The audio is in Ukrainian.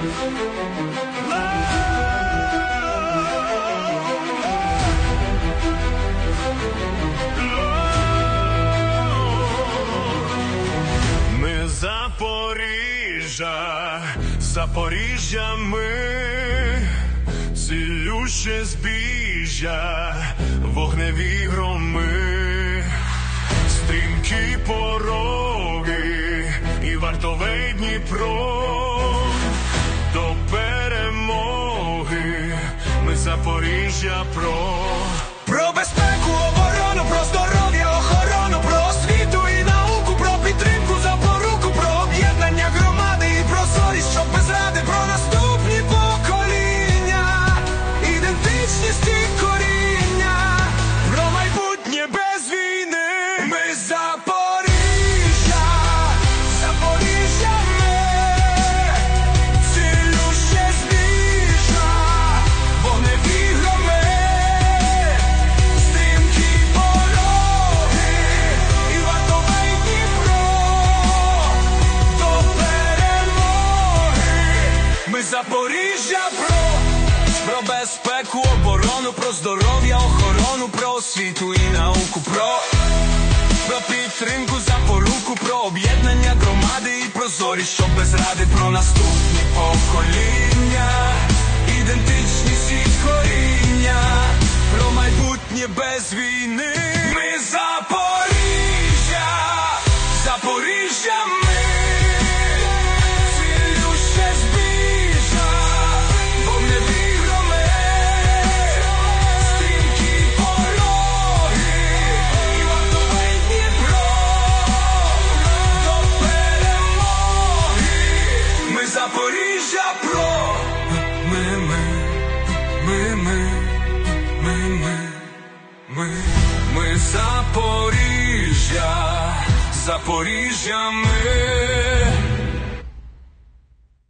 Ми Запоріжжя, Запоріжжя ми, цілюще збіжжя, вогневі громи, стрімкі пороги і вартовий Дніпро Ми Запоріжжя Запоріжжя про, про безпеку, оборону, про здоров'я, охорону, про освіту і науку, про, про підтримку, запоруку, про об'єднання громади і прозорість, щоб без ради про наступні покоління, ідентичність і коріння, про майбутнє без війни. Ми Запоріжжя, Запоріжжя ми, Запоріжжя, Запоріжжя ми.